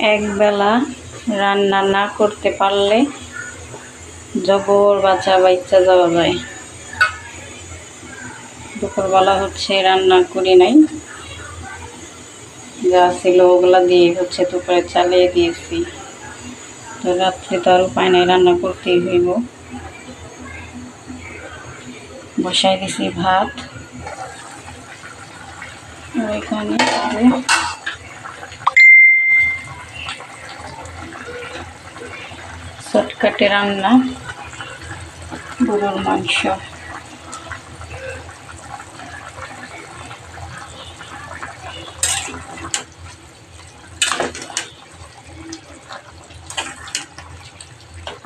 একবেলা রান্না না করতে পারলে জবর বাচ্চা বাচ্চা যাওয়া যায়। দুপুরবেলা হচ্ছে রান্না করি নাই। যা ছিল ওগুলা দিয়ে হচ্ছে দুপুরে চালিয়ে দিয়েছি। তো রাত্রে তো আর উপায় নাই, রান্না করতেই হইব। বসাই দিছি ভাত। ওইখানে শর্টকাটে রান্না, গরুর মাংস।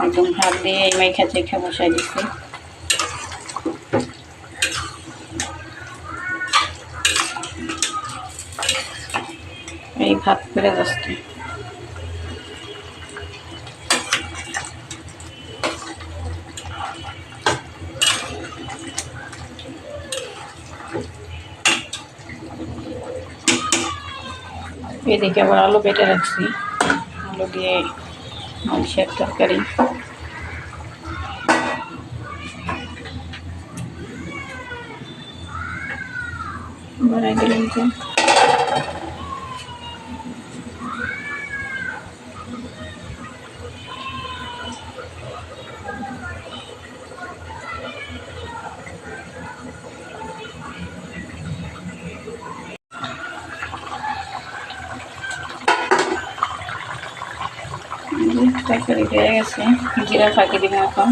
একদম হাত দিয়ে এই মেখা চেখে বসাই দিচ্ছি এই ভাত করে যাচ্ছে। এদিকে আবার আলু বেটে রাখছি। আলু দিয়ে মাংসের তরকারি। বানাই দিলাম গেছে জিরা ফাঁকি দিব এখন।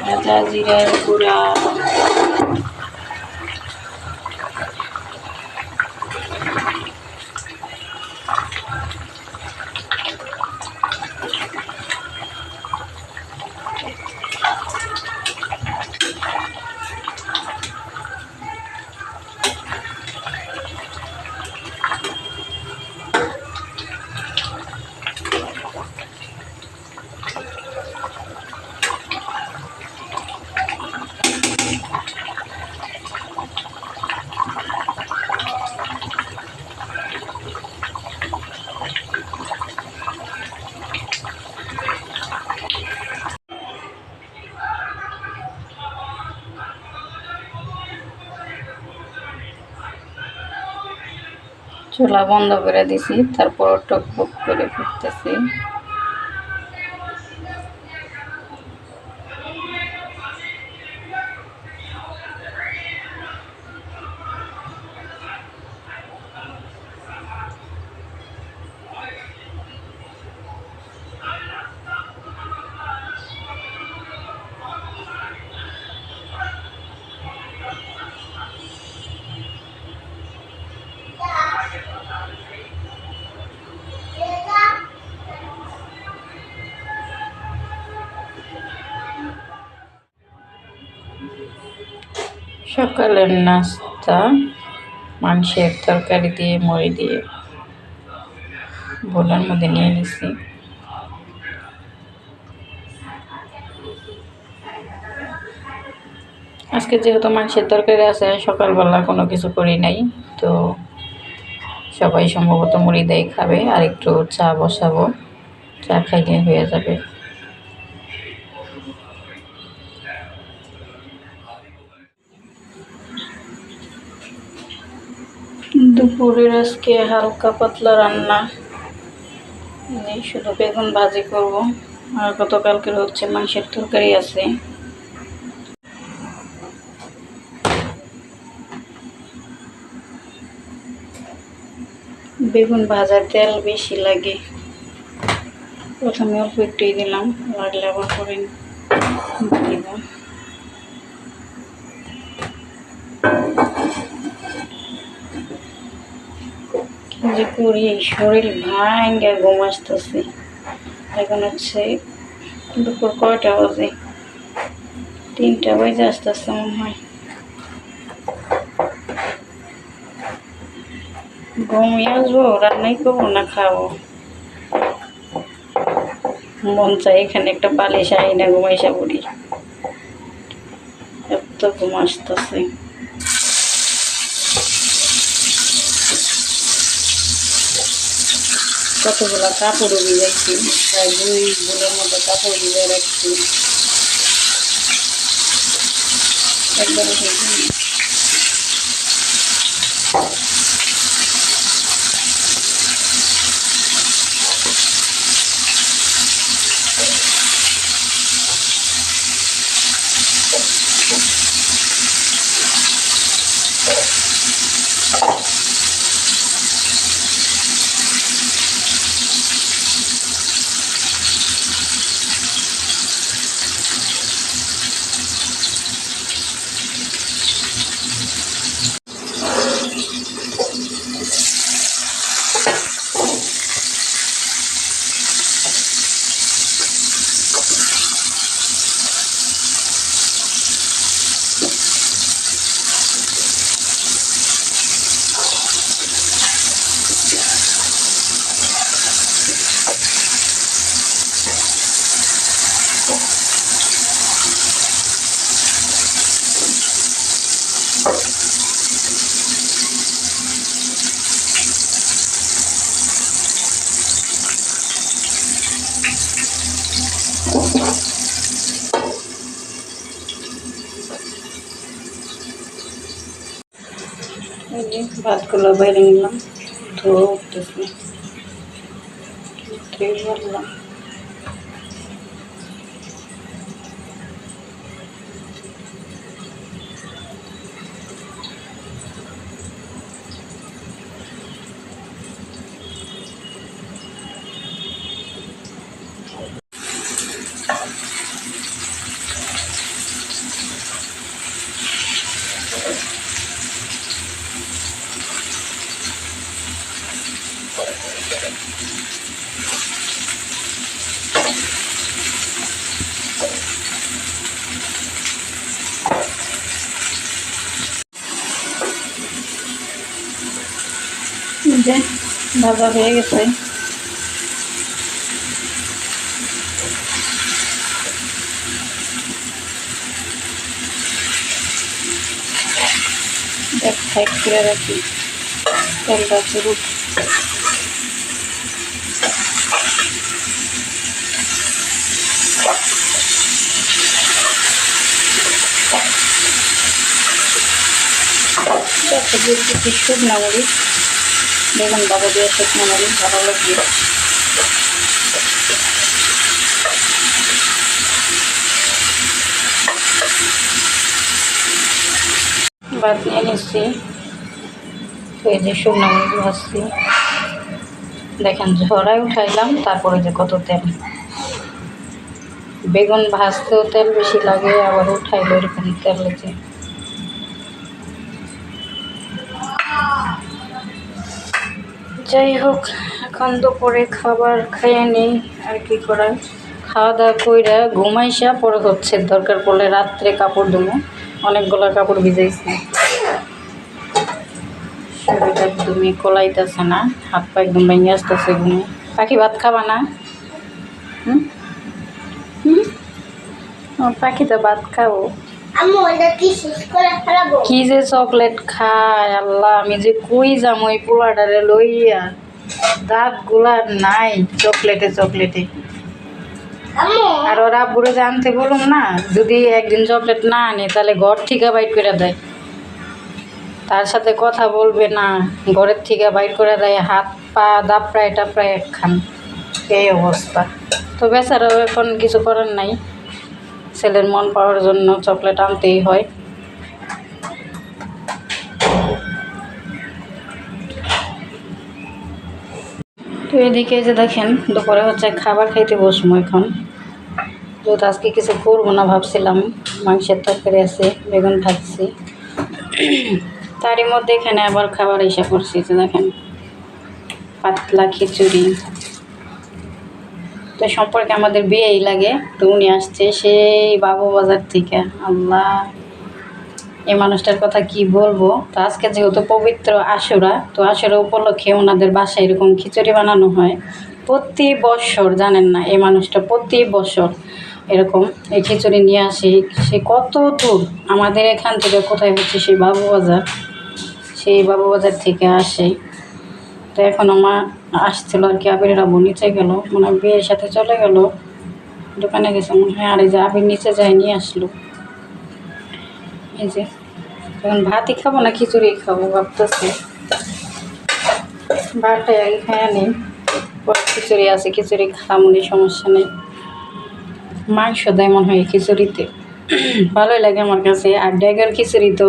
ভাজা গুঁড়া চুলা বন্ধ করে দিছি তারপর টকবক করে ফুটতেছি। সকালের নাস্তা, মাংসের তরকারি দিয়ে, মুড়ি দিয়ে। বোলার মধ্যে নিয়ে নিছি। আজকে যেহেতু মাংসের তরকারি আছে, সকালবেলা কোনো কিছু করি নাই, তো সবাই সম্ভবত মুড়ি দেয় খাবে, আর একটু চা বসাবো। চা খাইলে হয়ে যাবে। দুপুরের আজকে হালকা পাতলা রান্না। এই শুধু বেগুন ভাজি করব। আর গতকালকের হচ্ছে মাংসের তরকারি আছে। বেগুন ভাজার তেল বেশি লাগে। প্রথমে অল্প একটুই দিলাম লাগলে আবার করে দিব। যে করি শরীর ভাঙ্গে ঘুম আসতেছি। এখন হচ্ছে দুপুর কয়টা বাজে? তিনটা বাজে আসতেছে মনে হয়। ঘুমিয়ে আসব, রান্নাই করব না খাব? মন চাই এখানে একটা বালিশ আই না ঘুমাইসা পড়ি। এত ঘুম আসতেছে। কতগুলো কাপড়ও ভিজাইছি প্রায় দুই গুলোর মতো কাপড় ভিজাই রাখছি। একবারে বাইরে নিলাম ধোয়া উঠতেছে ধুয়ে যে ভাজা হয়ে গেছে এক সাইড করে রাখি তেলটা চুরুক একটা দিয়ে দিচ্ছি শুকনা মরিচ বেগুন বাবা দিয়ে শুকনো মরিচ ভালো লাগবে ভাত নিয়ে নিচ্ছি। এই যে শুকনো মরিচ ভাজছি দেখেন ঝরাই উঠাইলাম, তারপরে যে কত তেল। বেগুন ভাজতেও তেল বেশি লাগে, আবার উঠাইলে এরকম তেল যে। যাই হোক এখন দুপুরে খাবার খাইয়ে নিই, আর কি করার? খাওয়া দাওয়া কইরা ঘুমাইসা, পরে হচ্ছে দরকার পড়লে রাত্রে কাপড় ধুমো। অনেকগুলো কাপড় ভিজাইছে। একদমই কোলাইতেছে না, হাত পা একদম ভেঙে আসতেছে ঘুমে। পাখি ভাত খাবা না? হুম? হুম? পাখি তো ভাত খাব। কি যে চকলেট খায় আল্লাহ আমি যে কই যাম ওই পোলাটারে লইয়া? দাঁতগুলা নাই চকলেটে চকলেটে। আর ওরা বুড়ো জানতে বলুম না যদি একদিন চকলেট না আনে তাহলে ঘর থেকে বাইট করে দেয়। তার সাথে কথা বলবে না ঘরের থেকে বাইট করে দেয় হাত পা দাপড়ায় টাপড়ায় একখান। এই অবস্থা। তো বেচারাও এখন কিছু করার নাই। ছেলের মন পাওয়ার জন্য চকলেট আনতেই হয়। তো এদিকে যে দেখেন, দুপুরে হচ্ছে খাবার খাইতে বসবো এখন। যেহেতু আজকে কিছু করব না ভাবছিলাম, মাংসের তরকারি আছে, বেগুন ভাজছি। তারই মধ্যে এখানে আবার খাবার এসে করছি যে দেখেন, পাতলা খিচুড়ি। তো সম্পর্কে আমাদের বিয়েই লাগে। তো উনি আসছে সেই বাবু বাজার থেকে। আল্লাহ, এই মানুষটার কথা কি বলব? তো আজকে যেহেতু পবিত্র আশুরা, তো আশুরা উপলক্ষে ওনাদের বাসায় এরকম খিচুড়ি বানানো হয়। প্রতি বছর, জানেন না, এই মানুষটা প্রতি বছর এরকম এই খিচুড়ি নিয়ে আসে। সে কত দূর? আমাদের এখান থেকে কোথায় হচ্ছে সেই বাবু বাজার? সেই বাবু বাজার থেকে আসে। তো এখন আমার আসছিল আর কি আবিরের আব্বু নিচে গেল। মনে বিয়ের সাথে চলে গেল। দোকানে গেছে, মনে হয় আর এই যে আবির নিচে যায়, নিয়ে আসলো। এই যে, এখন ভাতই খাব না খিচুড়ি খাব ভাবতেছি। ভাতটাই আগে খায় নিই খিচুড়ি আছে, খিচুড়ি খামুনি, সমস্যা নেই। মাংস দেয় মনে হয় খিচুড়িতে। ভালোই লাগে আমার কাছে, আর ড্যাগের খিচুড়ি তো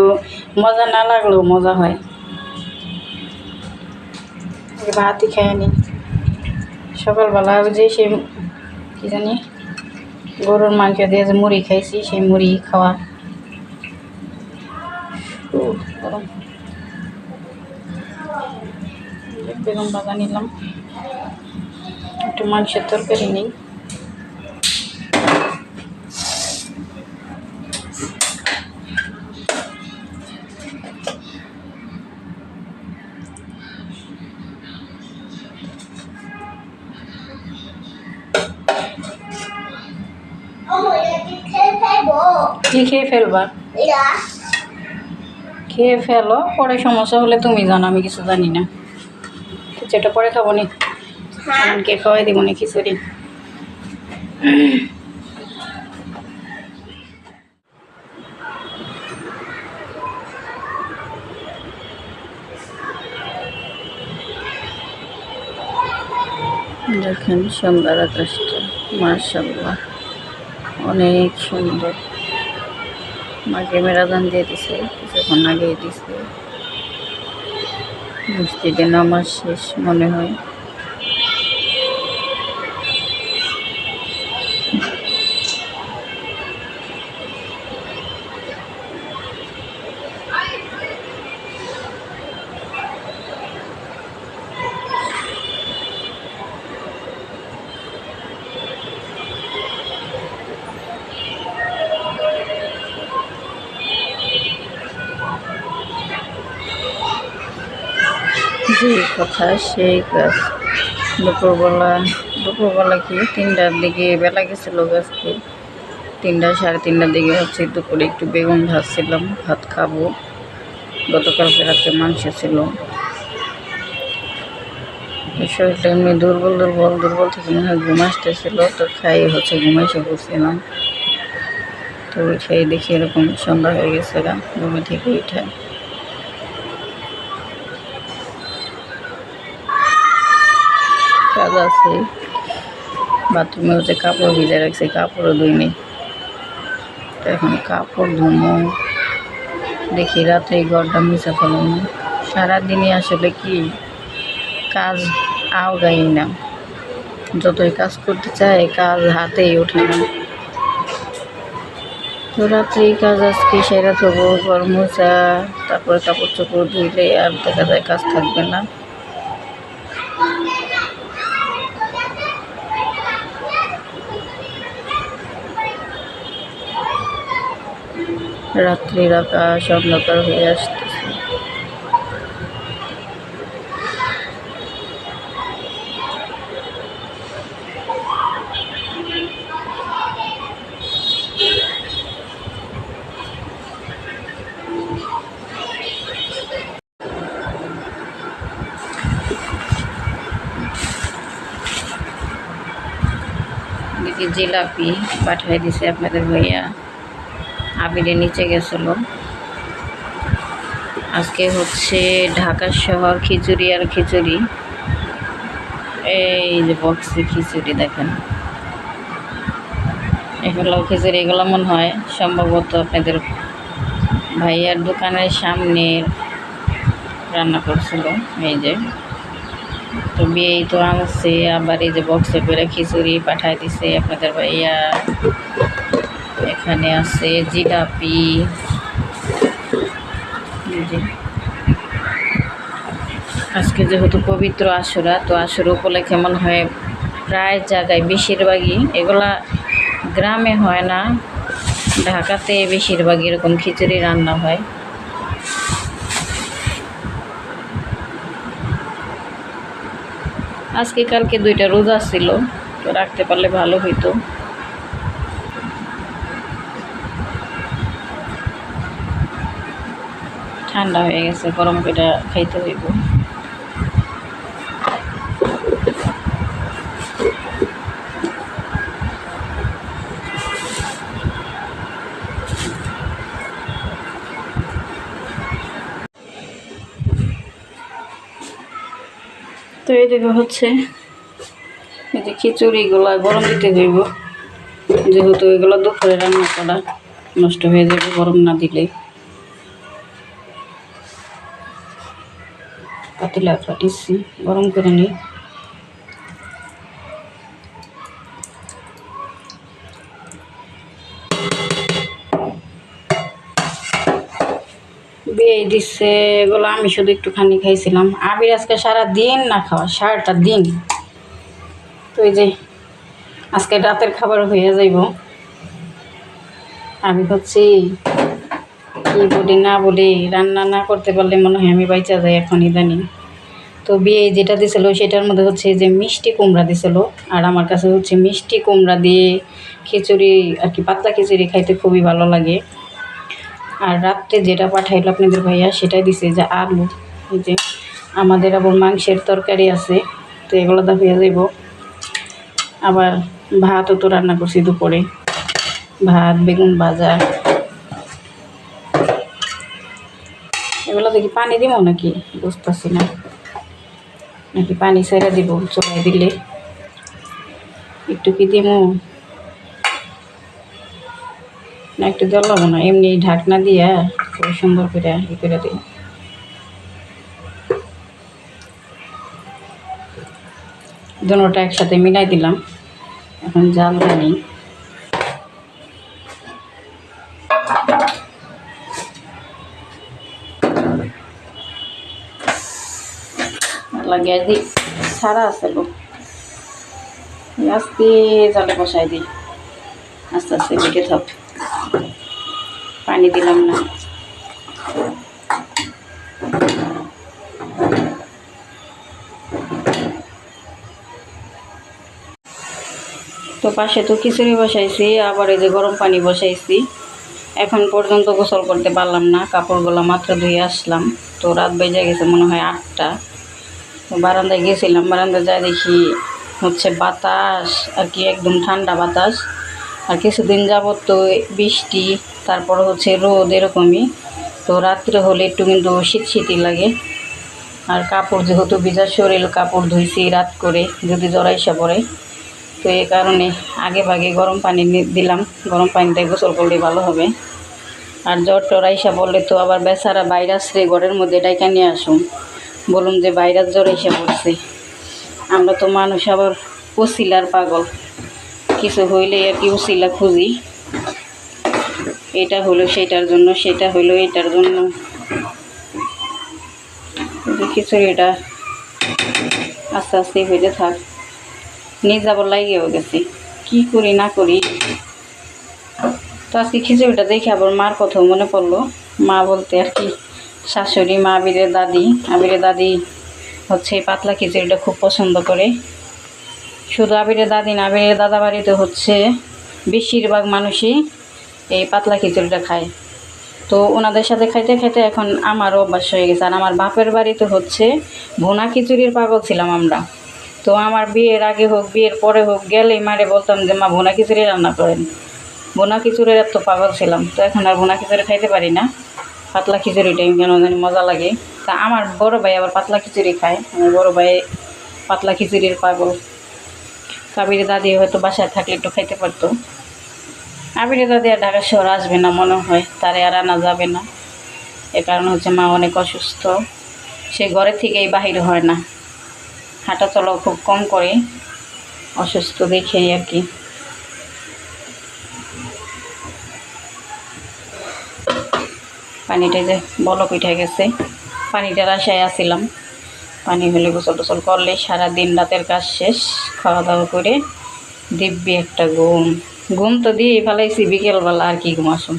মজা না লাগলেও মজা হয়। আগে ভাতই খেয়ে নি। সকালবেলা যে সে কী জানি গরুর মাংস দিয়ে যে মুড়ি খাইছি, সেই মুড়ি খাওয়া। বেগুন বাজা নিলাম। একটু মাংসের তরকারি নেই। কি খেয়ে ফেলবা? খেয়ে ফেলো পরে সমস্যা হলে তুমি জানো আমি কিছু জানি না। যেটা পরে খাব নি। হ্যাঁ। আমাকে খাওয়াই দিব নি খিচুড়ি? দেখেন সন্ধ্যার আকাশটা মার্শাল্লাহ অনেক সুন্দর। মা ক্যামেরা দান দিয়ে দিছে কিছুক্ষণ আগে দিছে। মসজিদে নামাজ শেষ মনে হয় যে কথা, সেই কাজ দুপুরবেলা দুপুরবেলা কি? তিনটার দিকে বেলা গেছিল গাছকে। তিনটা, সাড়ে তিনটার দিকে হচ্ছে দুপুরে একটু বেগুন ভাজছিলাম, ভাত খাব। গতকালকে রাতে মাংস ছিল। শরীরটা এমনি দুর্বল দুর্বল দুর্বল থেকে মনে হয় ঘুম আসতেছিল, তো খাই হচ্ছে ঘুমাইসে বসছিলাম তো উঠে দেখি এরকম সন্ধ্যা হয়ে গেছে ঘুমে থেকে উঠে। কাজ আছে। বাথরুমে হচ্ছে কাপড় ভিজে রাখছে, কাপড়ও ধুইনি। এখন কাপড় ধুমো। দেখি এই ঘরটা মিশা ফেলাম। সারাদিনই আসলে কি কাজ আওগাই না। যতই কাজ করতে চাই কাজ হাতেই ওঠে না। তো রাত্রে কাজ আজকে সেরা থবো ঘর মোছা, তারপরে কাপড় চোপড় ধুইলে আর দেখা যায় কাজ থাকবে না। রাত্রির আকাশ অন্ধকার হয়ে আসতেছে। দেখি জিলাপি পাঠিয়ে দিছে আপনাদের ভাইয়া। আবিরে নিচে গেছিল। আজকে হচ্ছে ঢাকা শহর খিচুড়ি আর খিচুড়ি। এই যে বক্সে খিচুড়ি দেখেন। এগুলো খিচুড়ি, এগুলো মনে হয় সম্ভবত আপনাদের ভাইয়ার দোকানের সামনে রান্না করছিল, এই যে। তো বিয়েই তো আনছে, আবার এই যে বক্সে করে খিচুড়ি পাঠায় দিছে আপনাদের ভাইয়া। এখানে আছে জিলাপি। আজকে যেহেতু পবিত্র আশুরা, তো আশুর উপলক্ষে মনে হয় প্রায় জায়গায় বেশিরভাগই এগুলা গ্রামে হয় না, ঢাকাতে বেশিরভাগ এরকম খিচুড়ি রান্না হয়। আজকে কালকে দুইটা রোজা ছিল, তো রাখতে পারলে ভালো হইতো। ঠান্ডা হয়ে গেছে, গরম পেটা খাইতে হইব। তো এই দেখো হচ্ছে এদিকে খিচুড়ি গুলা গরম দিতে হইব। যেহেতু এগুলো দুপুরে রান্না করা নষ্ট হয়ে যাবে গরম না দিলে। পাতিলা কাটিছি, গরম করে নিই। বিয়ে দিচ্ছে এগুলো আমি শুধু একটুখানি খাইছিলাম। আবির আজকে সারা দিন না খাওয়া, সারাটা দিন। তো এই যে, আজকে রাতের খাবার হয়ে যাইব। আমি হচ্ছি বলি, না বলি, রান্না না করতে পারলে মনে হয় আমি বাইচা যাই এখন ইদানিং। তো বিয়ে যেটা দিছিল সেটার মধ্যে হচ্ছে যে মিষ্টি কুমড়া দিছিল, আর আমার কাছে হচ্ছে মিষ্টি কুমড়া দিয়ে খিচুড়ি আর কি পাতলা খিচুড়ি খাইতে খুবই ভালো লাগে। আর রাত্রে যেটা পাঠাইলো আপনাদের ভাইয়া সেটাই দিছে যে আলু, এই যে আমাদের আবার মাংসের তরকারি আছে, তো এগুলো দা হয়ে যাইব। আবার ভাতও তো রান্না করছি দুপুরে, ভাত, বেগুন ভাজা। এগুলো দেখি পানি দিব নাকি? বুঝতেছি না। নাকি পানি ছেড়ে দিব, চলাই দিলে। একটু কি দিব না, একটু জল লাগবো না, এমনি ঢাকনা দিয়া খুব সুন্দর করে ই করে দিই। দুটোটা একসাথে মিলাই দিলাম। এখন জাল জানি লাগিয়ে দিই সারা আছে লোক আস্তে জালে বসাই দিই আস্তে আস্তে বেঁকে থাক। পানি দিলাম না। তো পাশে তো খিচুড়ি বসাইছি, আবার এই যে গরম পানি বসাইছি। এখন পর্যন্ত গোসল করতে পারলাম না, কাপড়গুলো মাত্র ধুয়ে আসলাম। তো রাত বেজে গেছে, মনে হয় আটটা। বারান্দায় গেছিলাম বারান্দায় যাই দেখি হচ্ছে বাতাস, আর কি একদম ঠান্ডা বাতাস। আর কিছুদিন যাবত তো বৃষ্টি, তারপর হচ্ছে রোদ এরকমই। তো রাত্রে হলে একটু কিন্তু শীত শীতই লাগে। আর কাপড় যেহেতু ভিজা, শরীর কাপড় ধুইছি রাত করে, যদি জড়াইসা পড়ে। তো এই কারণে আগে ভাগে গরম পানি দিলাম। গরম পানিতে গোসল করলে ভালো হবে। আর জ্বর টর আইসা বললে তো আবার বেচারা বাইরে রে, ঘরের মধ্যে ডাইকা নিয়ে আসুন। বলুন যে ভাইরাস জ্বর এসে পড়ছে। আমরা তো মানুষ আবার ওসিলার পাগল। কিছু হইলে আর কি উসিলা খুঁজি। এটা হলো সেটার জন্য, সেটা হলো এটার জন্য। যে খিচুড়িটা আস্তে আস্তে হইতে থাক নিয়ে যাবার লাগিয়েও গেছি। কি করি, না করি? তো আজকে খিচুড়িটা দেখে আবার মার কথাও মনে পড়ল। মা বলতে আর কি শাশুড়ি, মা, আবিরের দাদি। আবিরের দাদি হচ্ছে পাতলা খিচুড়িটা খুব পছন্দ করে। শুধু আবিরের দাদি না, আবিরের দাদা বাড়িতে হচ্ছে বেশিরভাগ মানুষই এই পাতলা খিচুড়িটা খায়। তো ওনাদের সাথে খাইতে খাইতে এখন আমারও অভ্যাস হয়ে গেছে। আর আমার বাপের বাড়িতে হচ্ছে ভুনা খিচুড়ির পাগল ছিলাম আমরা। তো আমার বিয়ের আগে হোক, বিয়ের পরে হোক, গেলেই মারে বলতাম যে, মা, ভুনা খিচুড়ি রান্না করেন। ভুনা খিচুড়ির এত পাগল ছিলাম। তো এখন আর ভুনা খিচুড়ি খাইতে পারি না। পাতলা খিচুড়িটাই কেন জানি মজা লাগে। তা আমার বড় ভাই আবার পাতলা খিচুড়ি খায়। আমার বড় ভাই পাতলা খিচুড়ির পাগল। কাবির দাদি হয়তো বাসায় থাকলে একটু খাইতে পারতো। আবিরে দাদি আর ঢাকা শহর আসবে না মনে হয়, তারে আর আনা যাবে না। এ কারণে হচ্ছে মা অনেক অসুস্থ। সে ঘরে থেকেই বাহির হয় না। হাঁটা চলাও খুব কম করে, অসুস্থ দেখেই আর কি। পানিটা যে বলক উঠে গেছে। পানিটার আশায় আসিলাম। পানি হলে গোসল টোসল করলে সারা দিন রাতের কাজ শেষ খাওয়া দাওয়া করে দিব্যি একটা ঘুম। ঘুম তো দিয়ে ফেলাইছি, বিকেলবেলা আর কি ঘুম আসুন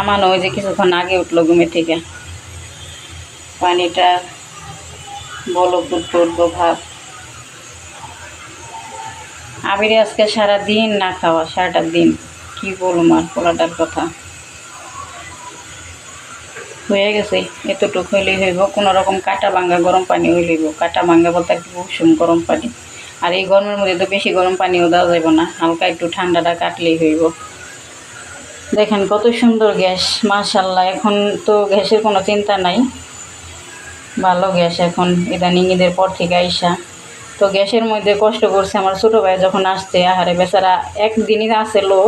আমার ওই যে কিছুক্ষণ আগে উঠল ঘুমে থেকে। পানিটা বলো উঠবো ভাব। আবিরে আজকে সারা দিন না খাওয়া, সারাটা দিন। কি বলব আর পোলাটার কথা। হয়ে গেছে, এতটুকু হইলেই হইব। কোনো রকম কাটা ভাঙ্গা গরম পানি হইলেইব কাটা ভাঙ্গা বলতে কি উষুম গরম পানি। আর এই গরমের মধ্যে তো বেশি গরম পানিও দেওয়া যাবে না, হালকা একটু ঠান্ডাটা কাটলেই হইব। দেখেন কত সুন্দর গ্যাস মাশাল্লাহ এখন তো গ্যাসের কোনো চিন্তা নাই। ভালো গ্যাস এখন, ইদানিং ঈদের পর থেকে আইসা। তো গ্যাসের মধ্যে কষ্ট করছে আমার ছোটো ভাই যখন আসছে, আহারে বেচারা একদিনই আসেলো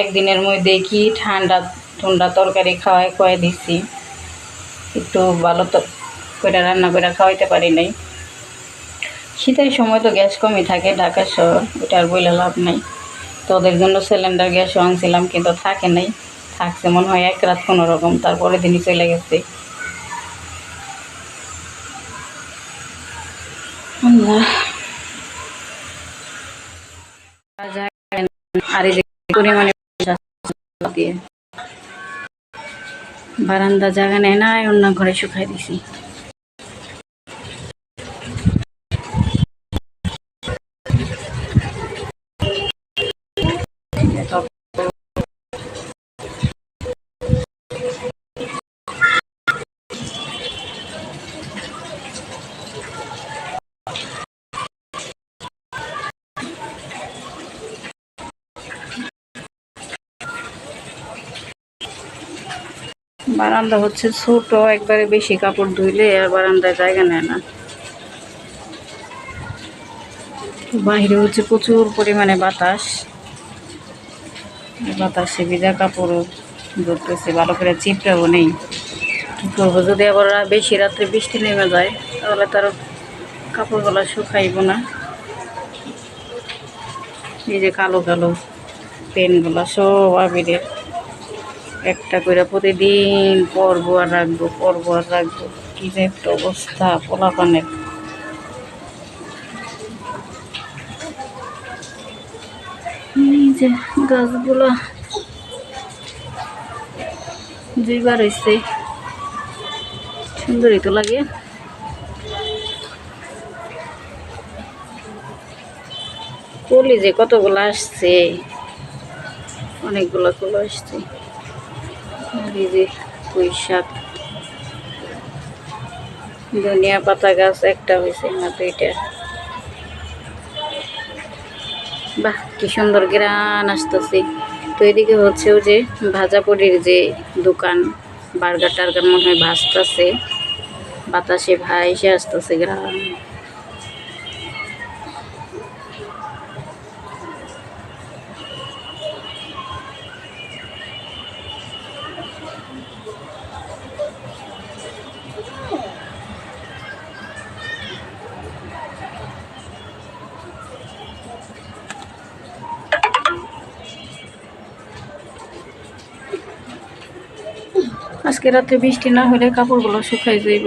একদিনের মধ্যে কি ঠান্ডা ঠান্ডা তরকারি খাওয়াই খাওয়াই দিচ্ছি একটু ভালো তো করে রান্না করে খাওয়াইতে পারি নাই। শীতের সময় তো গ্যাস কমই থাকে ঢাকা শহর ওটা আর বইলে লাভ নাই। তো ওদের জন্য সিলিন্ডার গ্যাসও আনছিলাম, কিন্তু থাকে নাই। থাকছে মনে হয় এক রাত কোনো রকম তারপরে দিনই চলে গেছে। আর এই যে পরিমাণে দিয়ে। বারান্দা জায়গা নেয় না অন্য ঘরে শুকাই দিছি। বারান্দা হচ্ছে ছোট, একবারে বেশি কাপড় ধুইলে আর বারান্দায় জায়গা নেয় না। বাইরে হচ্ছে প্রচুর পরিমাণে বাতাস। বাতাসে ভিজা কাপড়ও ধরতেছে, ভালো করে চিপড়াও নেই। করব যদি আবার বেশি রাত্রে বৃষ্টি নেমে যায়, তাহলে তার কাপড়গুলো শুকাইব না। এই যে কালো কালো পেনগুলো সব আবিরের। একটা করে প্রতিদিন পরব আর রাখব, পরব আর রাখব। কি যে একটা অবস্থা, পোলাপানের। যে গাছগুলো দুইবার হয়েছে সুন্দরই তো লাগে। কলি যে কতগুলো আসছে, অনেকগুলো কলো আসছে। এই যে পুঁই ধনিয়া পাতা গাছ একটা হয়েছে না দুইটা বাহ, কি সুন্দর গ্রান আসতেছে। তো এদিকে হচ্ছে ওই যে ভাজা পড়ির যে দোকান, বার্গার টার্গার মনে হয় ভাজতেছে। বাতাসে ভাইসে আসতেছে গ্রাম রাত্রে বৃষ্টি না হলে কাপড়গুলো শুকাই যাইব।